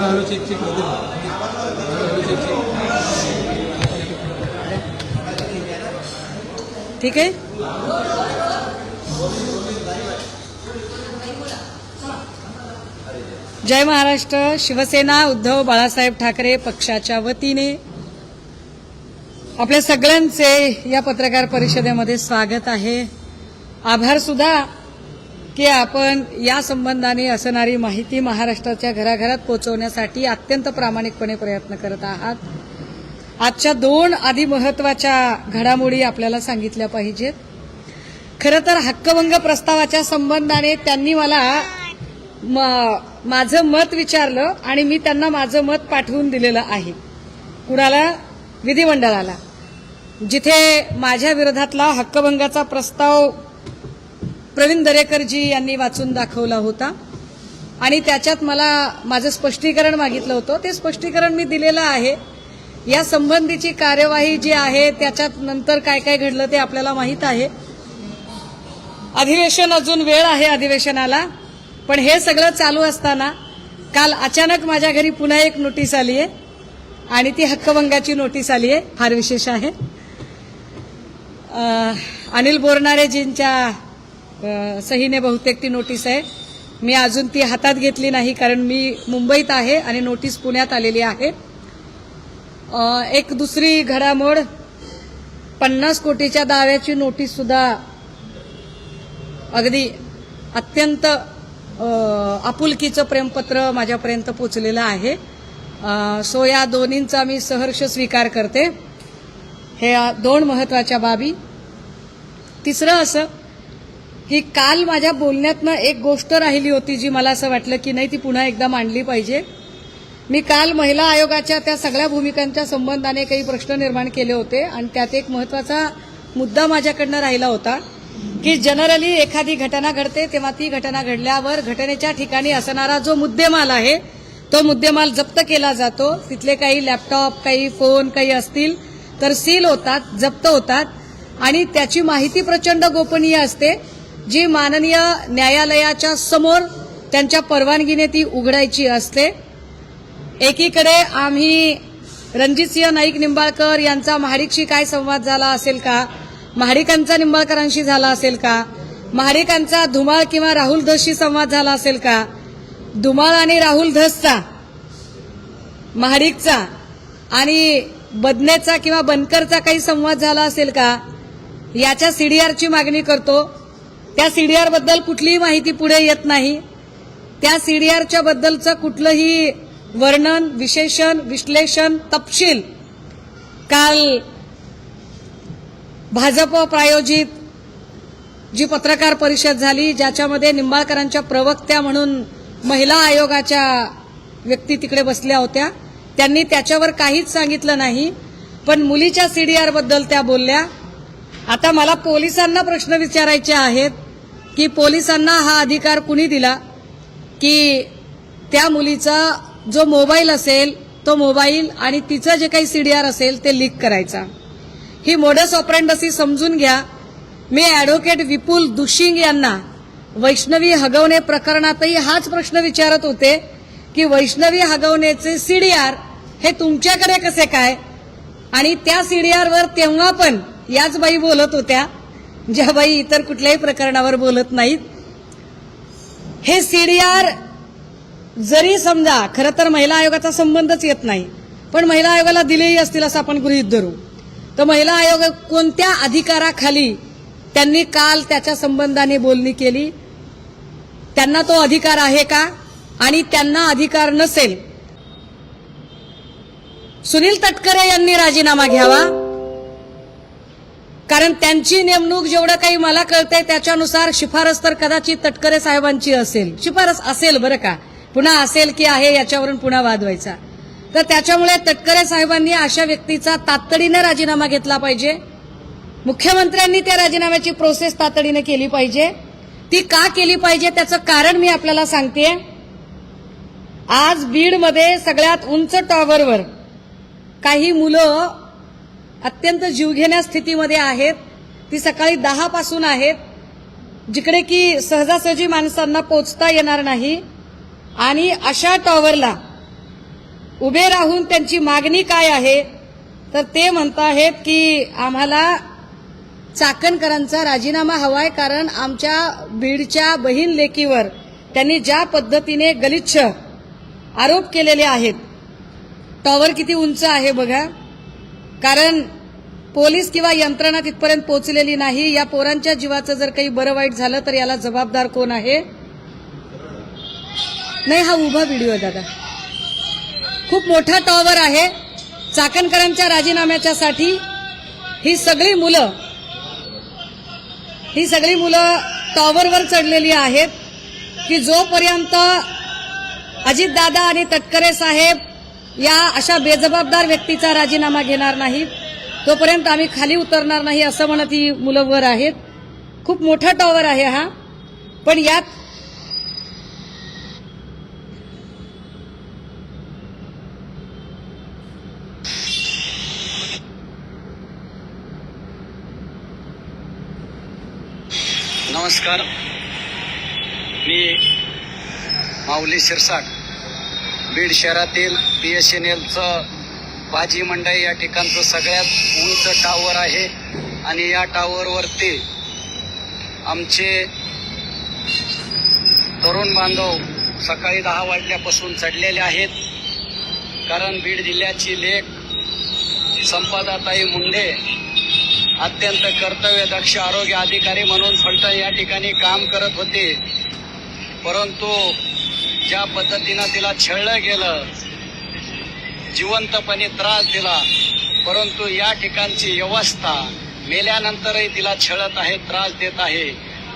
Hello hello check check होते hello check check ठीक आहे. जय महाराष्ट्र. शिवसेना उद्धव बाळासाहेब ठाकरे पक्षाच्या वतीने आपल्या सगळ्यांचे या पत्रकार परिषदेमध्ये स्वागत आहे. आभार सुद्धा. की आपण या संबंधाने असणारी माहिती महाराष्ट्राच्या घराघरात पोहोचवण्यासाठी अत्यंत प्रामाणिकपणे प्रयत्न करत आहात. आजच्या दोन आधी महत्त्वाच्या घडामोडी आपल्याला सांगितल्या पाहिजेत. खरं तर हक्कभंग प्रस्तावाच्या संबंधाने त्यांनी मला म- माझं मत विचारलं आणि मी त्यांना माझं मत पाठवून दिलेलं आहे. कुणाला? विधिमंडळाला. जिथे माझ्या विरोधातला हक्कभंगाचा प्रस्ताव प्रवीण दरेकरजी यांनी वाचून दाखवला होता. आणि त्याच्यात मला माझं स्पष्टीकरण मागितलं होतं. ते स्पष्टीकरण मी दिलेलं आहे. या संबंधीची कार्यवाही जी आहे त्याच्यात नंतर काय काय घडलं ते आपल्याला माहीत आहे. अधिवेशन अजून वेळ आहे अधिवेशनाला पण हे सगळं चालू असताना काल अचानक माझ्या घरी पुन्हा एक नोटीस आली आहे. आणि ती हक्कभंगाची नोटीस आली आहे. फार विशेष आहे. अनिल बोरणारेजींच्या सहीने बहुतेक ती नोटीस आहे. मी अजून ती हातात घेतली नाही कारण मी मुंबईत आहे आणि नोटीस पुण्यात आलेली आहे. एक दुसरी घडामोड पन्नास कोटीच्या दाव्याची नोटीस सुद्धा अगदी अत्यंत आपुलकीचं प्रेमपत्र माझ्यापर्यंत पोचलेलं आहे. सो या दोन्हींचा मी सहर्ष स्वीकार करते. हे दोन महत्त्वाच्या बाबी. तिसरं असं की काल माझ्या बोलण्यातनं एक गोष्ट राहिली होती जी मला असं वाटलं की नाही ती पुन्हा एकदा मांडली पाहिजे. मी काल महिला आयोगाच्या त्या सगळ्या भूमिकांच्या संबंधाने काही प्रश्न निर्माण केले होते आणि त्यात एक महत्त्वाचा मुद्दा माझ्याकडनं राहिला होता की जनरली एखादी घटना घडते तेव्हा ती घटना घडल्यावर घटनेच्या ठिकाणी असणारा जो मुद्देमाल आहे तो मुद्देमाल जप्त केला जातो. तिथले काही लॅपटॉप काही फोन काही असतील तर सील होतात जप्त होतात आणि त्याची माहिती प्रचंड गोपनीय असते. जी माननीय न्यायालयाच्या समोर त्यांच्या परवानगीने ती उघडायची असते. एकीकडे आम्ही रणजितसिंह नाईक निंबाळकर यांचा महाडिकशी काय संवाद झाला असेल का? महाडिकांचा निंबाळकरांशी झाला असेल का? महाडिकांचा धुमाळ किंवा राहुल धसशी संवाद झाला असेल का? धुमाळ आणि राहुल धसचा महाडिकचा आणि बदनेचा किंवा बनकरचा काही संवाद झाला असेल का? याच्या सीडीआरची मागणी करतो. त्या सीडीआरबद्दल कुठलीही माहिती पुढे येत नाही. त्या सीडीआरच्या बद्दलचं कुठलंही वर्णन विशेषण विश्लेषण तपशील काल भाजप प्रायोजित जी पत्रकार परिषद झाली ज्याच्यामध्ये निंबाळकरांच्या प्रवक्त्या म्हणून महिला आयोगाच्या व्यक्ती तिकडे बसल्या होत्या. त्यांनी त्याच्यावर काहीच सांगितलं नाही पण मुलीच्या सीडीआरबद्दल त्या बोलल्या. आता मला पोलिसांना प्रश्न विचारायचे आहेत की पोलिसांना हा अधिकार कुणी दिला? की त्या मुलीचा जो मोबाईल असेल तो मोबाईल आणि तिचं जे काही सीडीआर असेल ते लीक करायचा. ही मोडस ऑपरेंडसी समजून घ्या. मी ॲडव्होकेट विपुल दुशिंग यांना वैष्णवी हगवणे प्रकरणातही हाच प्रश्न विचारत होते की वैष्णवी हगवणेचे सीडीआर हे तुमच्याकडे कसे काय? आणि त्या सीडीआरवर तेव्हा पण याच बाई बोलत होत्या ज्या बाई इतर कुठल्याही प्रकरणावर बोलत नाहीत. हे सीडीआर जरी समजा खरं तर महिला आयोगाचा संबंधच येत नाही पण महिला आयोगाला दिलेही असतील असं आपण गृहीत धरू. तर महिला आयोग कोणत्या अधिकाराखाली त्यांनी काल त्याच्या संबंधाने बोलणी केली? त्यांना तो अधिकार आहे का? आणि त्यांना अधिकार नसेल. सुनील तटकरे यांनी राजीनामा घ्यावा. कारण त्यांची नेमणूक जेवढं काही मला कळतंय त्याच्यानुसार शिफारस तर कदाचित तटकरे साहेबांची असेल. शिफारस असेल बरं का? पुन्हा असेल की आहे याच्यावरून पुन्हा वाद व्हायचा. तर त्याच्यामुळे तटकरे साहेबांनी अशा व्यक्तीचा तातडीनं राजीनामा घेतला पाहिजे. मुख्यमंत्र्यांनी त्या राजीनाम्याची प्रोसेस तातडीनं केली पाहिजे. ती का केली पाहिजे त्याचं कारण मी आपल्याला सांगते. आज बीडमध्ये सगळ्यात उंच टॉवरवर काही मुलं अत्यंत जीवघेण्या स्थितीमध्ये आहेत. ती सकाळी दहापासून आहेत. जिकडे की सहजासहजी माणसांना पोचता येणार नाही. आणि अशा टॉवरला उभे राहून त्यांची मागणी काय आहे तर ते म्हणत आहेत की आम्हाला चाकणकरांचा राजीनामा हवाय कारण आमच्या बीडच्या बहीण लेकीवर त्यांनी ज्या पद्धतीने गलिच्छ आरोप केलेले आहेत. टॉवर किती उंच आहे बघा. कारण पोलीस किंवा यंत्रणा तिथपर्यंत पोहोचलेली नाही. या पोरांच्या जीवाचं जर काही बरं वाईट झालं तर याला जबाबदार कोण आहे? नाही हा उभा व्हिडिओ आहे दादा. खूप मोठा टॉवर आहे. चाकणकरांच्या राजीनाम्याच्या साठी ही सगळी मुलं ही सगळी मुलं टॉवरवर चढलेली आहेत. की जोपर्यंत अजितदादा आणि तटकरे साहेब या अशा बेजबाबदार व्यक्तीचा राजीनामा घेणार नाही. तोपर्यंत आम्ही खाली उतरणार नाही असं म्हणत ही मुलं वर आहेत. खूप मोठा टॉवर आहे हा. पण यात नमस्कार. मी माऊली शिरसाट. बीड शहरातील बी एस एन एलचं भाजी मंडई या ठिकाणचं सगळ्यात उंच टावर आहे. आणि या टावरवरती आमचे तरुण बांधव सकाळी दहा वाजल्यापासून चढलेले आहेत. कारण बीड जिल्ह्याची लेख संपादाताई मुंडे अत्यंत कर्तव्यदक्ष आरोग्य अधिकारी म्हणून फलटण या ठिकाणी काम करत होते. परंतु ज्या पद्धतीनं तिला छळलं गेलं जिवंतपणे त्रास दिला परंतु या ठिकाणची व्यवस्था मेल्यानंतरही तिला छळत आहे त्रास देत आहे.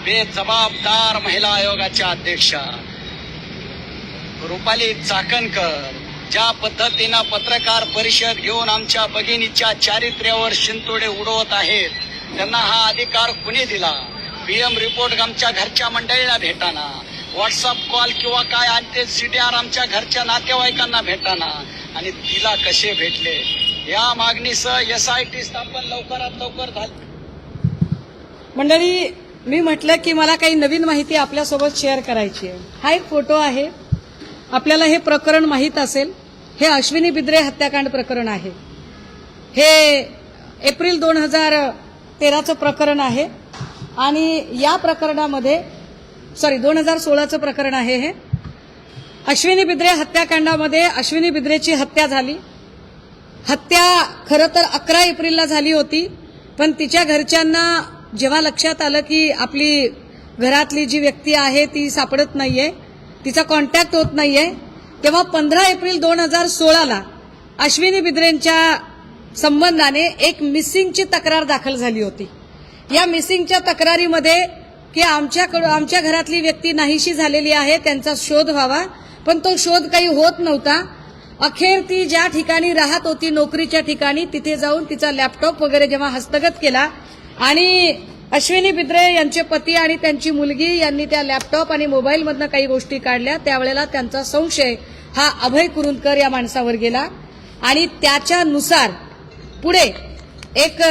बेजबाबदार महिला आयोगाच्या अध्यक्षा रुपाली चाकणकर ज्या पद्धतीनं पत्रकार परिषद घेऊन आमच्या भगिनीच्या चारित्र्यावर शिंतोडे उडवत आहेत त्यांना हा अधिकार कुणी दिला? पीएम रिपोर्ट आमच्या घरच्या मंडळीला भेटाना. व्हॉट्सअप कॉल किंवा काय आणते आर आमच्या घरच्या नातेवाईकांना भेटाना. आणि तिला कसे भेटले? या मागणीसह एस आय टी स्थापन लवकरात लवकर झाली. मंडळी मी म्हटलं की मला काही नवीन माहिती आपल्यासोबत शेअर करायची आहे. हा एक फोटो आहे. आपल्याला हे प्रकरण माहीत असेल. हे अश्विनी बिद्रे हत्याकांड प्रकरण आहे. हे एप्रिल दोन हजार तेराचं प्रकरण आहे. आणि या प्रकरणामध्ये सॉरी दोन हजार सोळाचं प्रकरण आहे हे. अश्विनी बिद्रे हत्याकांडामध्ये अश्विनी बिद्रेची हत्या झाली. हत्या खरं तर अकरा एप्रिलला झाली होती पण तिच्या घरच्यांना जेव्हा लक्षात आलं की आपली घरातली जी व्यक्ती आहे ती सापडत नाहीये तिचा कॉन्टॅक्ट होत नाहीये तेव्हा पंधरा एप्रिल दोन हजार सोळाला अश्विनी बिद्रेंच्या संबंधाने एक मिसिंगची तक्रार दाखल झाली होती. या मिसिंगच्या तक्रारीमध्ये की आमच्याकडं आमच्या घरातली व्यक्ती नाहीशी झालेली आहे त्यांचा शोध व्हावा. पण तो शोध काही होत नव्हता. अखेर ती ज्या ठिकाणी राहत होती नोकरीच्या ठिकाणी तिथे जाऊन तिचा लॅपटॉप वगैरे जेव्हा हस्तगत केला आणि अश्विनी बिद्रे यांचे पती आणि त्यांची मुलगी यांनी त्या लॅपटॉप आणि मोबाईलमधनं काही गोष्टी काढल्या. त्यावेळेला त्यांचा संशय हा अभय कुरुंदकर या माणसावर गेला. आणि त्याच्यानुसार पुढे एक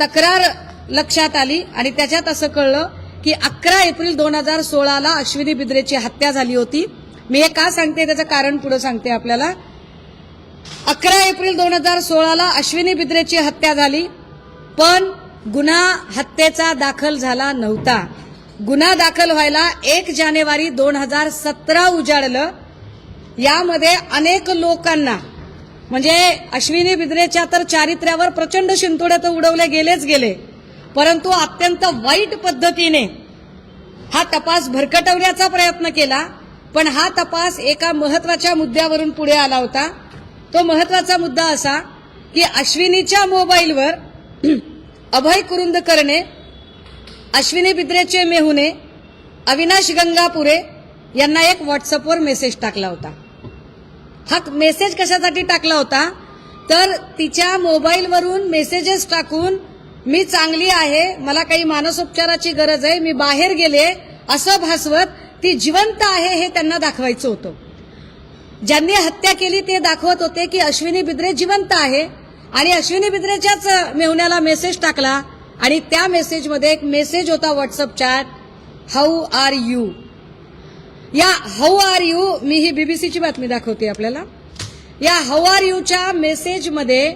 तक्रार लक्षात आली आणि त्याच्यात असं कळलं की अकरा एप्रिल दोन हजार सोळाला अश्विनी बिद्रेची हत्या झाली होती. मी हे का सांगते? त्याचं कारण पुढे सांगते आपल्याला. अकरा एप्रिल दोन हजार सोळाला अश्विनी बिद्रेची हत्या झाली. पण गुन्हा हत्येचा दाखल झाला नव्हता. गुन्हा दाखल व्हायला एक जानेवारी दोन हजार सतरा उजाडलं. यामध्ये अनेक लोकांना म्हणजे अश्विनी बिद्रेच्या तर चारित्र्यावर प्रचंड शिंतोड्या तर उडवले गेलेच गेले. परंतु अत्यंत वाईट पद्धतीने हा तपास भरकटवण्याचा प्रयत्न केला पण हा तपास एका महत्त्वाच्या मुद्द्यावरून पुढे आला होता. तो महत्त्वाचा मुद्दा असा की अश्विनीच्या मोबाईलवर अभय कुरुंदकरने अश्विनी बिद्रेचे मेहुने अविनाश गंगापुरे यांना एक व्हॉट्सअपवर मेसेज टाकला होता. हा मेसेज कशासाठी टाकला होता? तर तिच्या मोबाईलवरून मेसेजेस टाकून मी चांगली आहे मला काही मानसोपचाराची गरज आहे मी बाहेर गेले असं भासवत ती जिवंत आहे हे त्यांना दाखवायचं होतं. ज्यांनी हत्या केली ते दाखवत होते की अश्विनी बिद्रे जिवंत आहे. आणि अश्विनी बिद्रेच्याच मेहुण्याला मेसेज टाकला आणि त्या मेसेजमध्ये एक मेसेज होता WhatsApp chat how are you या हाऊ आर यू मी ही बीबीसीची बातमी दाखवते आपल्याला. या हाऊ आर यूच्या मेसेजमध्ये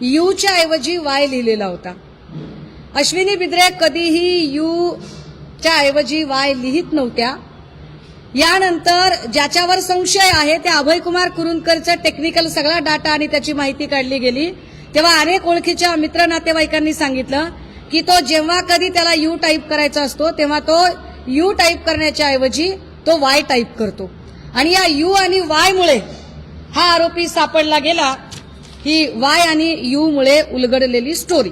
यूच्या ऐवजी वाय लिहिलेला होता. अश्विनी बिद्रे कधीही यूच्या ऐवजी वाय लिहित नव्हत्या. यानंतर ज्याच्यावर संशय आहे त्या अभयकुमार कुरुंदकरचा टेक्निकल सगळा डाटा आणि त्याची माहिती काढली गेली. तेव्हा अनेक ओळखीच्या मित्र नातेवाईकांनी सांगितलं की तो जेव्हा कधी त्याला यू टाईप करायचा असतो तेव्हा तो यू टाईप करण्याच्या ऐवजी तो वाय टाईप करतो. आणि या यू आणि वाय मुळे हा आरोपी सापडला गेला. ही वाय आणि यू मुळे उलगडलेली स्टोरी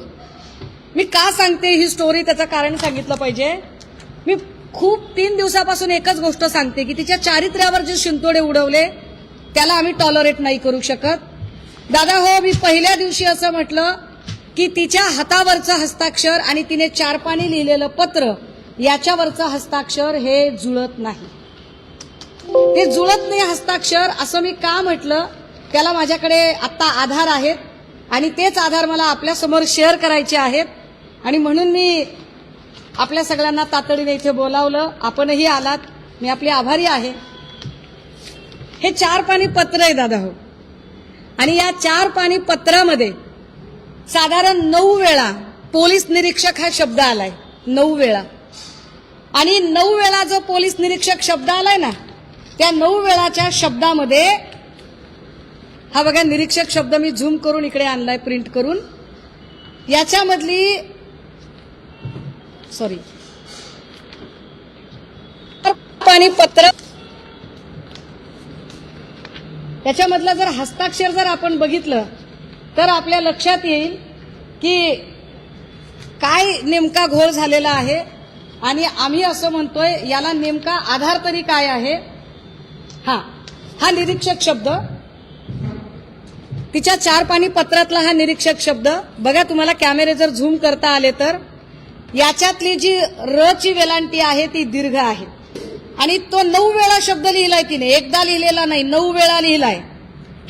मी का सांगते ही स्टोरी त्याचं कारण सांगितलं पाहिजे. मी खूप तीन दिवसापासून एकच गोष्ट सांगते की तिच्या चारित्र्यावर जे शिंतोडे उडवले त्याला आम्ही टॉलरेट नाही करू शकत. दादा हो मी पहिल्या दिवशी असं म्हटलं की तिच्या हातावरचं हस्ताक्षर आणि तिने चार पाणी लिहिलेलं पत्र याच्यावरचं हस्ताक्षर हे जुळत नाही. ते जुळत नाही हस्ताक्षर असं मी का म्हटलं? त्याला माझ्याकडे आत्ता आधार आहेत आणि तेच आधार मला आपल्यासमोर शेअर करायचे आहेत. आणि म्हणून मी आपल्या सगळ्यांना तातडीने इथे बोलावलं. आपणही आलात. मी आपली आभारी आहे. हे चार पाणी पत्र आहे दादा हो. आणि या चार पाणी पत्रामध्ये साधारण नऊ वेळा पोलीस निरीक्षक हा शब्द आलाय. नऊ वेळा. आणि नऊ वेळा जो पोलीस निरीक्षक शब्द आलाय ना त्या नऊ वेळाच्या शब्दामध्ये हा बघा निरीक्षक शब्द मी झूम करून इकडे आणलाय प्रिंट करून. याच्यामधली सॉरी पाणी पत्र. त्याच्यामधलं जर हस्ताक्षर जर आपण बघितलं तर आपल्या लक्षात येईल की काय नेमका घोळ झालेला आहे आणि आम्ही असं म्हणतोय याला नेमका आधार तरी काय आहे? हा हा निरीक्षक शब्द. तिच्या चार पाणी पत्रातला हा निरीक्षक शब्द बघा तुम्हाला कॅमेरे जर झूम करता आले तर याच्यातली जी र ची वेलांटी आहे ती दीर्घ आहे. आणि तो नऊ वेळा शब्द लिहिलाय तिने एकदा लिहिलेला नाही नऊ वेळा लिहिलाय.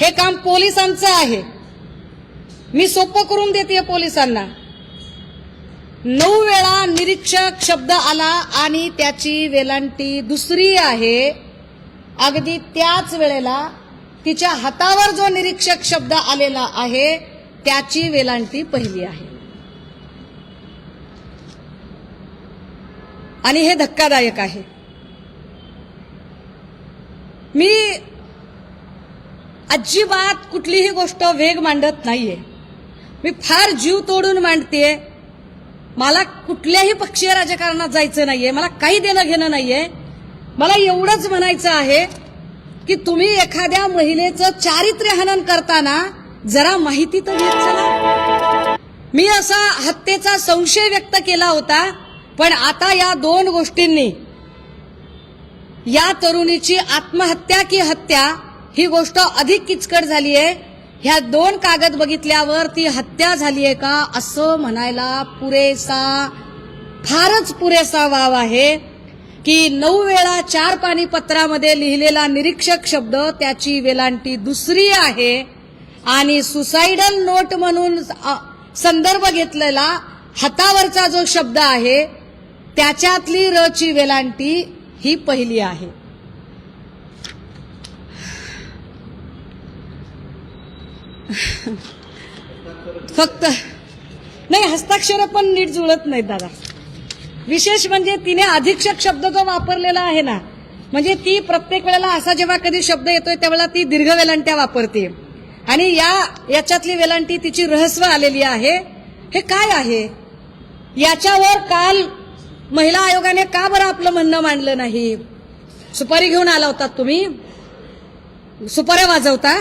हे काम पोलिसांचं आहे. मी सोपं करून देते पोलिसांना. नऊ वेळा निरीक्षक शब्द आला आणि त्याची वेलांटी दुसरी आहे अगदी त्याच वेळेला तिच्या हातावर जो निरीक्षक शब्द आलेला आहे त्याची वेलांटी पहिली आहे. आणि हे धक्कादायक आहे. मी अजिबात कुठलीही गोष्ट वेग मांडत नाहीये. मी फार जीव तोडून मांडते मला कुठल्याही पक्षीय राजकारणात जायचं नाहीये. मला काही देणं घेणं नाहीये. मला एवढंच म्हणायचं आहे की तुम्ही एखाद्या महिलेचं चारित्र्य हनन करताना जरा माहिती तर घेत चला. मी असा हत्येचा संशय व्यक्त केला होता पण आता या दोन गोष्टींनी या तरुणीची आत्महत्या की हत्या ही गोष्ट अधिक किचकट झाली आहे ह्या दोन कागद बघितल्यावर ती हत्या झाली आहे का असं म्हणायला पुरेसा फारच पुरेसा वाव आहे. की नऊ वेळा चार पाणी पत्रामध्ये लिहिलेला निरीक्षक शब्द त्याची वेलांटी दुसरी आहे. आणि सुसाइडल नोट म्हणून संदर्भ घेतलेला हातावरचा जो शब्द आहे त्याच्यातली रची वेलांटी ही पहिली आहे. फक्त नाही हस्ताक्षर पण नीट जुळत नाहीत दादा. विशेष म्हणजे तिने अधीक्षक शब्द जो वापरलेला आहे ना म्हणजे ती प्रत्येक वेळेला असा जेव्हा कधी शब्द येतोय त्यावेळेला ती दीर्घ वेलांट्या वापरते. आणि या याच्यातली वेलांटी तिची रहस्व आलेली आहे. हे काय आहे? याच्यावर काल महिला आयोगाने का बरं आपलं म्हणणं मांडलं नाही? सुपारी घेऊन आला होता तुम्ही? सुपाऱ्या वाजवता?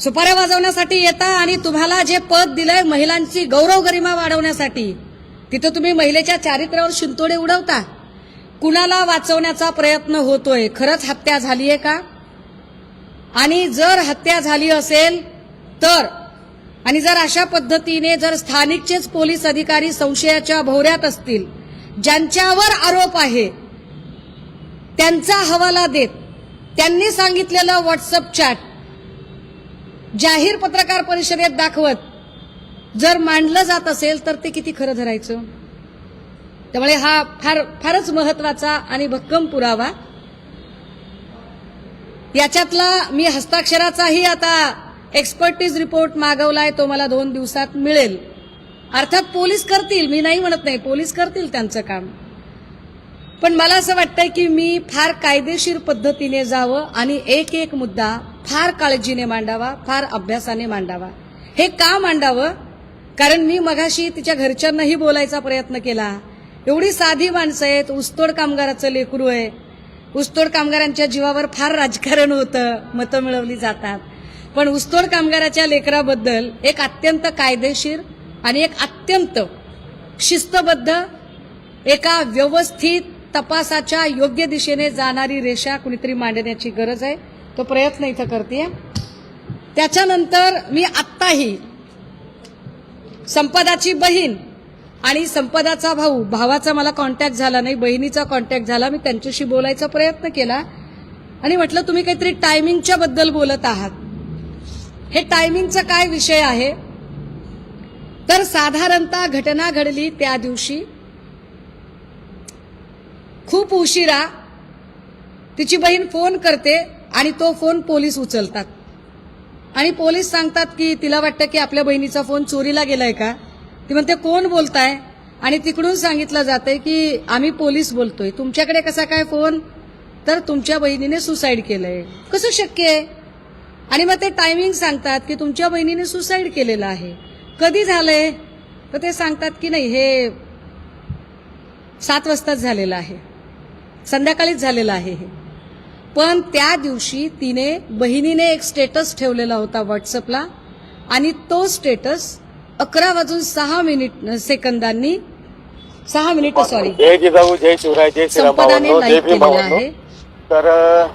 सुपाऱ्या वाजवण्यासाठी येता आणि तुम्हाला जे पद दिलंय महिलांची गौरव गरिमा वाढवण्यासाठी तिथं तुम्ही महिलेच्या चारित्र्यावर शिंतोडे उडवता. कुणाला वाचवण्याचा प्रयत्न होतोय? खरंच हत्या झालीये का? आणि जर हत्या झाली असेल तर आणि जर अशा पद्धतीने जर स्थानिकचेच पोलीस अधिकारी संशयाच्या भोवऱ्यात असतील ज्यांच्यावर आरोप आहे त्यांचा हवाला देत त्यांनी सांगितलेलं व्हॉट्सअप चॅट जाहीर पत्रकार परिषदेत दाखवत जर मांडलं जात असेल तर ते किती खरं धरायचं? त्यामुळे हा फार फारच महत्त्वाचा आणि भक्कम पुरावा. याच्यातला मी हस्ताक्षराचाही आता एक्सपर्टीज रिपोर्ट मागवलाय तो मला दोन दिवसात मिळेल. अर्थात पोलीस करतील मी नाही म्हणत नाही पोलीस करतील त्यांचं काम. पण मला असं वाटतंय की मी फार कायदेशीर पद्धतीने जावं आणि एक एक मुद्दा फार काळजीने मांडावा फार अभ्यासाने मांडावा. हे का मांडावं? कारण मी मगाशी तिच्या घरच्यांनाही बोलायचा प्रयत्न केला. एवढी साधी माणसं आहेत ऊसतोड कामगाराचं लेकरू आहे. ऊसतोड कामगारांच्या जीवावर फार राजकारण होतं मतं मिळवली जातात. पण ऊसतोड कामगाराच्या लेकराबद्दल एक अत्यंत कायदेशीर आणि एक अत्यंत शिस्तबद्ध एका व्यवस्थित तपासाच्या योग्य दिशेने जाणारी रेषा कुणीतरी मांडण्याची गरज आहे. तो प्रयत्न इथं करते त्याच्यानंतर मी आत्ताही संपदाची बहीण आणि संपदाचा भाऊ. भावाचा मला कॉन्टॅक्ट झाला नाही बहिणीचा कॉन्टॅक्ट झाला. मी त्यांच्याशी बोलायचा प्रयत्न केला. आणि म्हटलं तुम्ही काहीतरी टायमिंगच्या बद्दल बोलत आहात. हे टायमिंगचा काय विषय आहे? तर साधारणतः घटना घडली त्या दिवशी. खूप उशिरा तिची बहीण फोन करते आणि तो फोन पोलीस उचलतात. आणि पोलीस सांगतात की तिला वाटतं की आपल्या बहिणीचा फोन चोरीला गेलाय का? ती म्हणते कोण बोलताय? आणि तिकडून सांगितलं जातंय की आम्ही पोलीस बोलतोय. तुमच्याकडे कसा काय फोन? तर तुमच्या बहिणीने सुसाईड केलंय. कसं शक्य आहे? आणि मग ते टायमिंग सांगतात की तुमच्या बहिणीने सुसाईड केलेलं आहे. कधी झालंय? तर ते सांगतात की नाही हे सात वाजताच झालेलं आहे. संध्याकाळीच झालेलं आहे हे. पण त्या दिवशी तिने बहिणीने एक स्टेटस ठेवलेला होता व्हॉट्सअपला आणि तो स्टेटस अकरा वाजून सहा मिनिट सेकंदांनी सहा मिनिट सॉरी जय जिजाऊ जय शिवराय जय श्रीराम संपदाने केलेला आहे. तर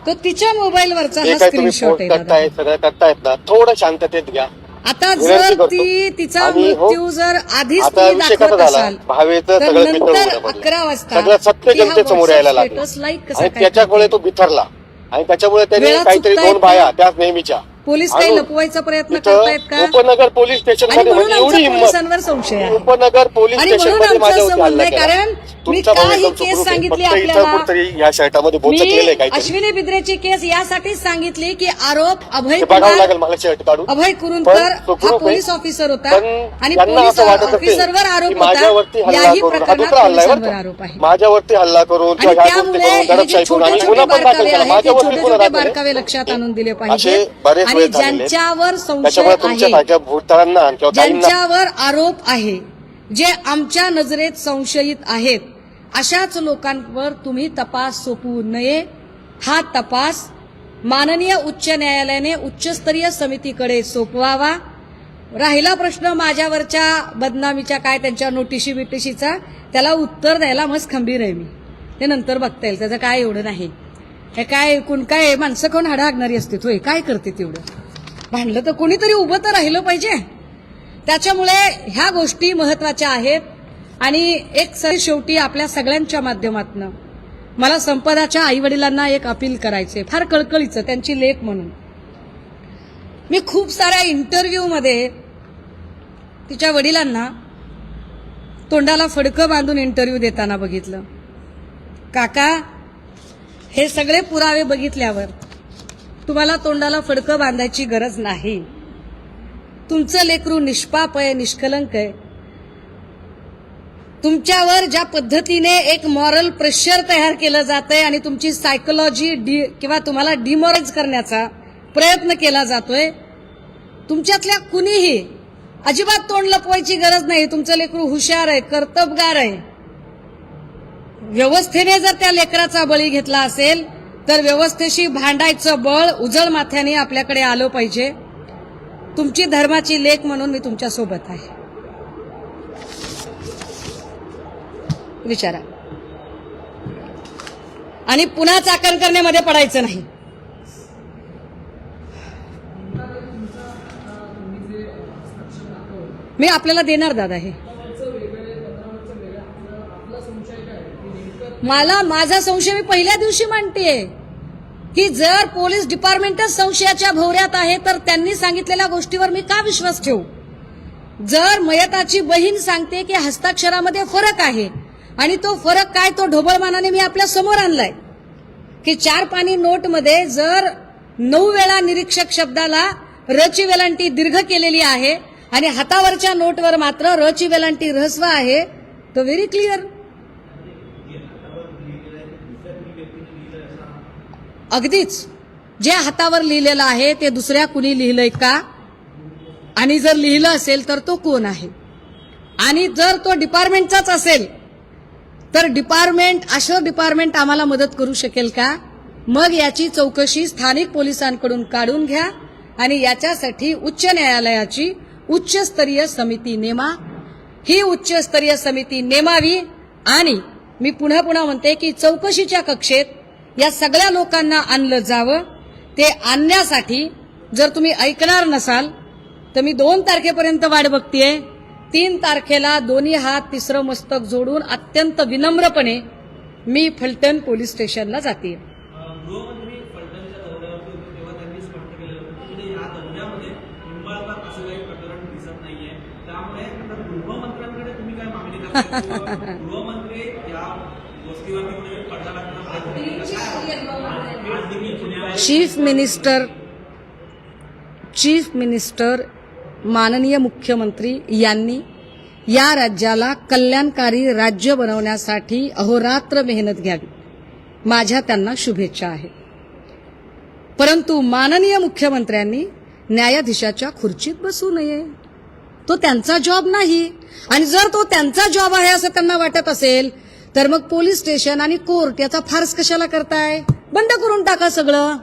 तो तिच्या मोबाईलवरचा हा स्क्रीनशॉट आहे सगळं करतायत ना थोडं शांततेत घ्या. आता जर. ती तिचा हो, मृत्यू जर आधीच दाखवत असाल तर नंतर. अकरा वाजता सत्य जनतेसमोर यायला लागलं. त्याच्यामुळे? तो बिथरला. आणि त्याच्यामुळे त्यांनी वेळा काहीतरी चुकतायत दोन? बाया त्याच नेहमीच्या पोलीस काही लपवायचा प्रयत्न करतायत का उपनगर पोलीस स्टेशन आणि म्हणून म्हणजे आमचा पोलिसांवर संशय आहे उपनगर पोलीस आणि स्टेशन म्हणून आमचं असं म्हणणं आहे, कारण मी काही एकदम केस. सांगितली आपल्याला. अश्विनी बिद्रेची केस यासाठीच सांगितली की आरोप अभय अभय कुरुंदकर हा. पोलीस ऑफिसर होता आणि पोलीस ऑफिसरवर की आरोप माझ्यावरती होता हल्ला याही करून हा प्रकरणात पोलिसांवर आरोप का? आहे माझ्यावरती हल्ला करून त्यामुळे हे छोटे छोटे बारकावे आहेत छोटे छोटे. बारकावे लक्षात आणून दिले पाहिजे आणि. ज्यांच्यावर संशय आहे ज्यांच्यावर आरोप आहे जे आमच्या नजरेत संशयित आहेत अशाच लोकांवर तुम्ही तपास सोपवू नये. हा तपास माननीय उच्च न्यायालयाने उच्चस्तरीय समितीकडे सोपवावा. राहिला प्रश्न माझ्यावरच्या बदनामीच्या काय त्यांच्या नोटिशी बिटिशीचा? त्याला उत्तर द्यायला मस्त खंबीर आहे मी. ते नंतर बघता येईल त्याचं काय एवढं नाही. हे काय कोण काय माणसं कोण हाडं हागणारी असते होय काय करते तेवढं? भांडलं तर कोणीतरी उभं तर राहिलं पाहिजे. त्याच्यामुळे ह्या गोष्टी महत्त्वाच्या आहेत. आणि एक सर शेवटी आपल्या सगळ्यांच्या माध्यमातनं मला संपदाच्या आईवडिलांना एक अपील करायचे फार कळकळीचं त्यांची लेख म्हणून. मी खूप साऱ्या इंटरव्ह्यूमध्ये तिच्या वडिलांना तोंडाला फडकं बांधून इंटरव्ह्यू देताना बघितलं. काका हे सगळे पुरावे बघितल्यावर तुम्हाला तोंडाला फडकं बांधायची गरज नाही. तुमचं लेकरू निष्पाप आहे निष्कलंक आहे. तुमच्यावर ज्या पद्धतीने एक मॉरल प्रेशर तयार केलं जात आहे आणि तुमची सायकोलॉजी डी किंवा तुम्हाला डिमोराइज करण्याचा प्रयत्न केला जातोय तुमच्यातल्या कुणीही अजिबात तोंड लपवायची गरज नाही. तुमचं लेकरू हुशार आहे कर्तबगार आहे. व्यवस्थेने जर त्या लेकराचा बळी घेतला असेल तर व्यवस्थेशी भांडायचं बळ उजळ माथ्याने आपल्याकडे आलं पाहिजे. तुमची धर्माची लेख म्हणून मी तुमच्यासोबत आहे. विचारा. आणि पुन्हा चाकण करण्यामध्ये पडायचं नाही. मी आपल्याला देणार दादा हे. मला माझा संशय मी पहिल्या दिवशी मांडतेय. की जर पोलीस डिपार्टमेंटच संशयाच्या भोवऱ्यात आहे तर त्यांनी सांगितलेल्या गोष्टीवर मी का विश्वास ठेवू? जर मयताची बहीण सांगते की हस्ताक्षरामध्ये फरक आहे आणि तो फरक काय तो ढोबळमानाने मी आपल्यासमोर आणलाय. की चार पाणी नोटमध्ये जर नऊ वेळा निरीक्षक शब्दाला रची वेलांटी दीर्घ केलेली आहे आणि हातावरच्या नोटवर मात्र रची वेलांटी रहस्व आहे तो व्हेरी क्लिअर अगदीच. जे हातावर लिहिलेलं आहे ते दुसऱ्या कुणी लिहिलंय का? आणि जर लिहिलं असेल तर तो कोण आहे? आणि जर तो डिपार्टमेंटचाच असेल तर डिपार्टमेंट अशोर डिपार्टमेंट आम्हाला मदत करू शकेल का? मग याची चौकशी स्थानिक पोलिसांकडून काढून घ्या आणि याच्यासाठी उच्च न्यायालयाची उच्चस्तरीय समिती नेमा. ही उच्चस्तरीय समिती नेमावी आणि मी पुन्हा पुन्हा म्हणते की चौकशीच्या कक्षेत या सगळ्या लोकांना आणलं जावं ते आणण्यासाठी जर तुम्ही ऐकणार नसाल तर मी दोन तारखेपर्यंत वाट बघतीये. तीन तारखेला दोन्ही हात तिसरं मस्तक जोडून अत्यंत विनम्रपणे मी फलटण पोलीस स्टेशनला जाते गृहमंत्री फलटणच्या दौऱ्यावरती होते तेव्हा त्यांनी स्पष्ट केलेलं होतं की म्हणजे या दौऱ्यामध्ये निंबाळकर असं काही प्रकरण दिसत नाहीये त्यामुळे आता गृहमंत्र्यांकडे तुम्ही काय मागणी करता किंवा गृहमंत्री या गोष्टीवरती कुठे पडदा टाकण्याचा प्रयत्न करतात? आज देखील पुण्यामध्ये चीफ मिनिस्टर चीफ मिनिस्टर माननीय मुख्यमंत्री यांनी या राज्याला कल्याणकारी राज्य बनवण्यासाठी अहोरात्र मेहनत घ्यावी. माझ्या त्यांना शुभेच्छा आहेत परंतु माननीय मुख्यमंत्र्यांनी न्यायाधीशाच्या खुर्चीत बसू नये. तो त्यांचा जॉब नाही. आणि जर तो त्यांचा जॉब आहे असं त्यांना वाटत असेल तर मग पोलीस स्टेशन आणि कोर्ट याचा फार्स कशाला करताय? बंद करून टाका सगळं.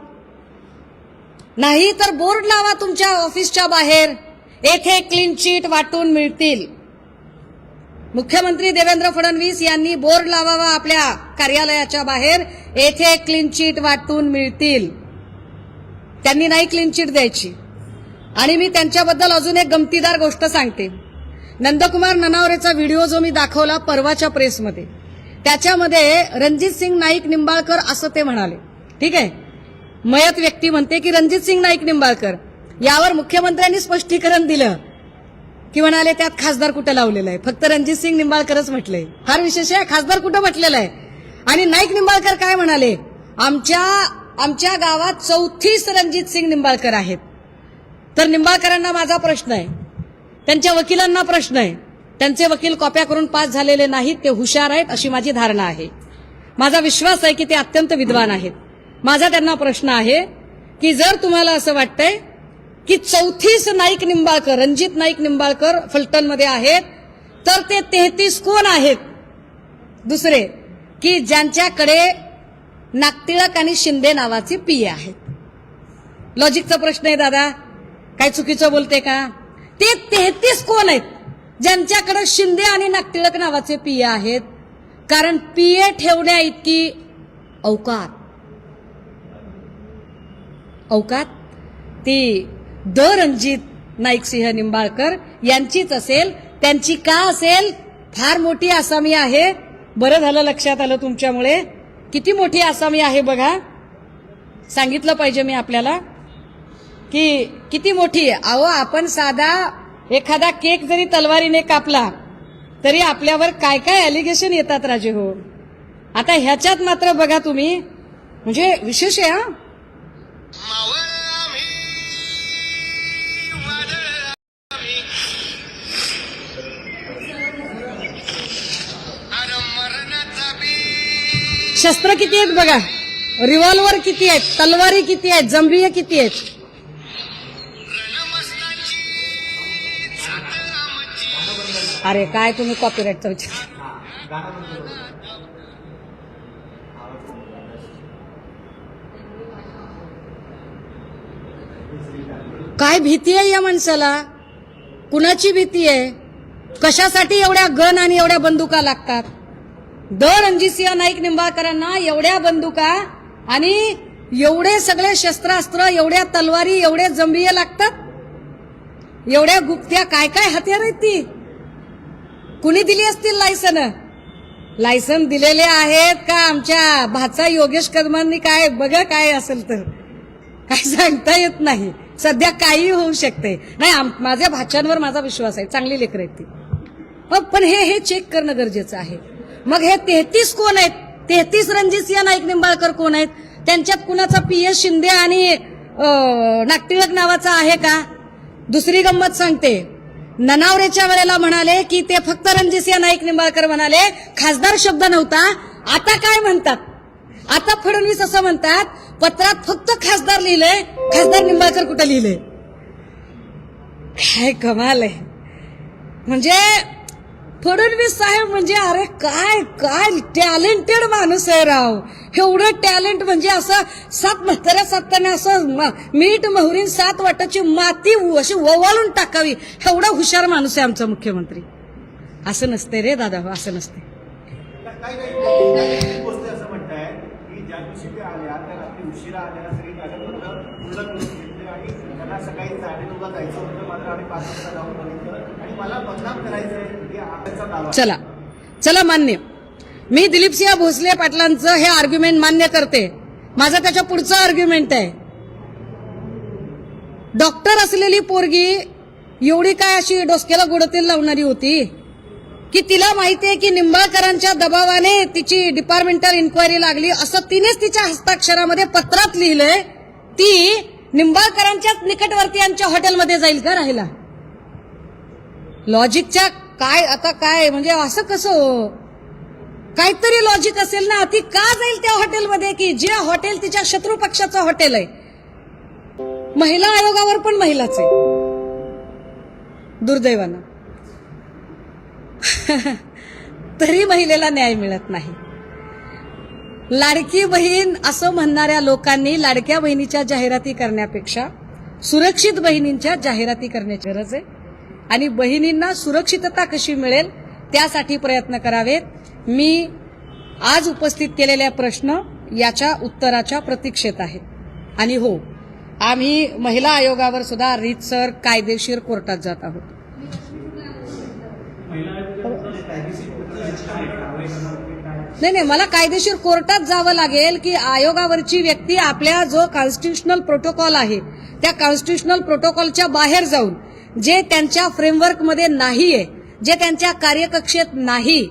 नाही तर बोर्ड लावा तुमच्या ऑफिसच्या बाहेर. येथे क्लीन चिट वाटून मिळतील. मुख्यमंत्री देवेंद्र फडणवीस यांनी बोर्ड लावावा आपल्या कार्यालयाच्या बाहेर. येथे क्लीन चिट वाटून मिळतील. त्यांनी नाही क्लीन चिट द्यायची. आणि मी त्यांच्याबद्दल अजून एक गमतीदार गोष्ट सांगते. नंदकुमार ननावरेचा व्हिडिओ जो मी दाखवला परवाच्या प्रेसमध्ये त्याच्यामध्ये रणजित सिंग नाईक निंबाळकर असं ते म्हणाले. ठीक आहे? मयत व्यक्ती म्हणते की रणजित सिंग नाईक निंबाळकर. यावर मुख्यमंत्र्यांनी स्पष्टीकरण दिलं. की म्हणाले त्यात खासदार कुठं लावलेलं आहे? फक्त रणजित सिंग निंबाळकरच म्हटलंय. फार विशेष आहे खासदार कुठं म्हटलेलं आहे? आणि नाईक निंबाळकर काय म्हणाले? आमच्या आमच्या गावात चौथीस रणजित सिंग निंबाळकर आहेत. तर निंबाळकरांना माझा प्रश्न आहे. त्यांच्या वकिलांना प्रश्न आहे. त्यांचे वकील कॉप्या करून पास झालेले नाहीत ते हुशार आहेत अशी माझी धारणा आहे. माझा विश्वास आहे की ते अत्यंत विद्वान आहेत. माझा त्यांना प्रश्न आहे की जर तुम्हाला असं वाटतंय की चौथीस नाईक निंबाळकर रणजित नाईक निंबाळकर फलटणमध्ये आहेत तर ते तेहतीस कोण आहेत? दुसरे की ज्यांच्याकडे नागटिळक आणि शिंदे नावाचे पिये आहेत? लॉजिकचा प्रश्न आहे दादा. काय चुकीचं बोलते का? ते तेहतीस कोण आहेत? ज्यांच्याकडे शिंदे आणि नागटिळक नावाचे पिये आहेत कारण पिये ठेवण्या इतकी अवकात. अवकात? ती द रणजित नाईकसिंह निंबाळकर यांचीच असेल त्यांची का असेल? फार मोठी आसामी आहे. बरं झालं लक्षात आलं तुमच्यामुळे. किती मोठी आसामी आहे बघा. सांगितलं पाहिजे मी आपल्याला की किती मोठी आहे? अहो आपण साधा एखादा केक जरी तलवारीने कापला तरी आपल्यावर काय काय अलिगेशन येतात राजे हो? आता ह्याच्यात मात्र बघा तुम्ही. म्हणजे विशेष आहे हा? शस्त्र किती आहेत बघा? रिव्हॉल्वर किती आहेत? तलवारी किती आहेत? जंभीय किती आहेत? अरे काय तुम्ही कॉपीराईटचा विचार काय भीती आहे या माणसाला? कुणाची भीती आहे? कशासाठी एवढ्या गन आणि एवढ्या बंदुका लागतात? द रणजितसिंह नाईक निंबाळकरांना एवढ्या बंदुका आणि एवढे सगळे शस्त्रास्त्र एवढ्या तलवारी एवढे जंबिये लागतात? एवढ्या गुप्त्या काय काय हत्यार आहेत ती? कुणी दिली असतील लायसन? लायसन दिलेले आहेत का आमच्या भाचा योगेश कदमांनी काय बघा काय असेल तर. काय सांगता येत नाही. सध्या काही होऊ शकते. नाही आम- माझ्या भाच्यांवर माझा विश्वास आहे. चांगली लेकर आहेत ती. पण- पण हे हे चेक करणं गरजेचं आहे. मग हे तेहतीस कोण आहेत? तेहतीस रणजित सिंह नाईक निंबाळकर कोण आहेत? त्यांच्यात कुणाचा पी एस शिंदे आणि नागटिळक नावाचा आहे का? दुसरी गंमत सांगते. ननावरेच्या वेळेला म्हणाले की ते फक्त रणजितसिंह नाईक निंबाळकर म्हणाले खासदार शब्द नव्हता. आता काय म्हणतात? आता फडणवीस असं म्हणतात पत्रात फक्त खासदार लिहिलंय खासदार निंबाळकर कुठं लिहिलंय? काय कमाल आहे. म्हणजे फडणवीस साहेब म्हणजे अरे काय काय टॅलेंटेड माणूस आहे राव एवढं टॅलेंट म्हणजे असं सात म्हाताऱ्या साताने असं मीठ मोहरीन सात वाटाची माती अशी ओवाळून टाकावी एवढा हुशार माणूस आहे आमचा मुख्यमंत्री असं नसते रे दादा असं नसते उशिरा आल्या सकाळी साडेनऊला जायचं होतं मात्र आम्ही पाच वाजता जाऊन बघितलं चला. चला मान्य. मी दिलीपसिंह भोसले पाटलांचं हे आर्ग्युमेंट मान्य करते. माझं त्याच्या पुढचं आर्ग्युमेंट आहे. डॉक्टर असलेली पोरगी एवढी काय अशी डोसक्याला गुडतील लावणारी होती? की तिला माहिती आहे की निंबाळकरांच्या दबावाने तिची डिपार्टमेंटल इन्क्वायरी लागली असं तिनेच तिच्या हस्ताक्षरामध्ये पत्रात लिहिलंय. ती निंबाळकरांच्याच निकटवर्तीयांच्या हॉटेलमध्ये जाईल का राहिला? लॉजिकच्या काय आता काय म्हणजे असं कसं हो? काहीतरी लॉजिक असेल ना ती का जाईल त्या हॉटेलमध्ये की जे हॉटेल तिच्या शत्रू पक्षाचं हॉटेल आहे? महिला आयोगावर पण महिलाच आहे. दुर्दैवानं. तरी महिलेला न्याय मिळत नाही. लाडकी बहीण असं म्हणणाऱ्या लोकांनी लाडक्या बहिणीच्या जाहिराती करण्यापेक्षा सुरक्षित बहिणींच्या जाहिराती करण्याची गरज आहे. आणि बहिणींना सुरक्षितता कशी मिळेल त्यासाठी प्रयत्न करावेत. मी आज उपस्थित केलेल्या प्रश्न याच्या उत्तराच्या प्रतीक्षेत आहेत. आणि हो आम्ही महिला आयोगावर सुद्धा रीतसर कायदेशीर कोर्टात जात आहोत. नाही नाही मला कायदेशीर कोर्टात जावं लागेल की आयोगावरची व्यक्ती आपल्या जो कॉन्स्टिट्युशनल प्रोटोकॉल आहे त्या कॉन्स्टिट्युशनल प्रोटोकॉलच्या बाहेर जाऊन जे त्यांच्या फ्रेमवर्कमध्ये नाहीये जे त्यांच्या कार्यकक्षेत नाही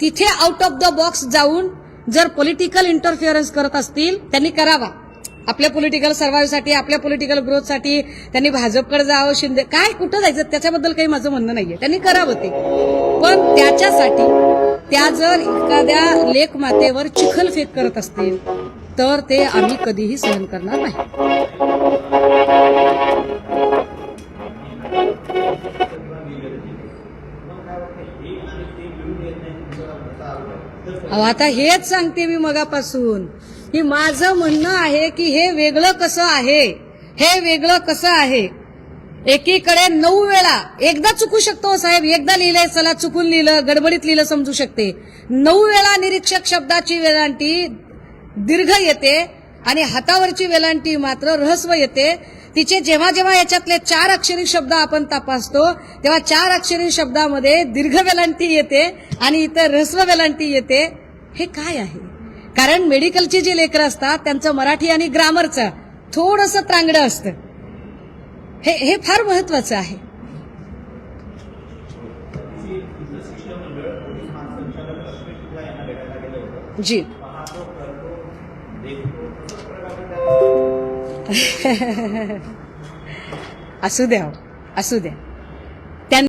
तिथे आउट ऑफ द बॉक्स जाऊन जर पॉलिटिकल इंटरफिअरन्स करत असतील त्यांनी करावा. आपल्या पॉलिटिकल सर्व्हायव्हसाठी आपल्या पॉलिटिकल ग्रोथसाठी त्यांनी भाजपकडे जावं शिंदे काय कुठं जायचं? त्याच्याबद्दल काही माझं म्हणणं नाहीये. त्यांनी करावं ते. पण त्याच्यासाठी त्या जर एखाद्या लेखमातेवर चिखलफेक करत असतील तर ते आम्ही कधीही सहन करणार नाही. अहो आता हेच सांगते मी मगापासून की माझं म्हणणं आहे की हे वेगळं कसं आहे? हे वेगळं कसं आहे? एकीकडे नऊ वेळा एकदा चुकू शकतो हो साहेब. एकदा लिहिलंय चला चुकून लिहिलं गडबडीत लिहिलं समजू शकते. नऊ वेळा निरीक्षक शब्दाची वेलांटी दीर्घ येते आणि हातावरची वेलांटी मात्र रहस्व येते. तिचे जेव्हा जेव्हा याच्यातले चार अक्षरी शब्द आपण तपासतो तेव्हा चार अक्षरी शब्दामध्ये दीर्घ वेलांटी येते आणि इतर रहस्व वेलांटी येते. हे काय आहे? कारण मेडिकलची जी लेकरं असतात त्यांचं मराठी आणि ग्रामरचं थोडंसं त्रांगडं असतं. हे हे फार महत्वाचं आहे. जी. असू द्या हो. असू द्या.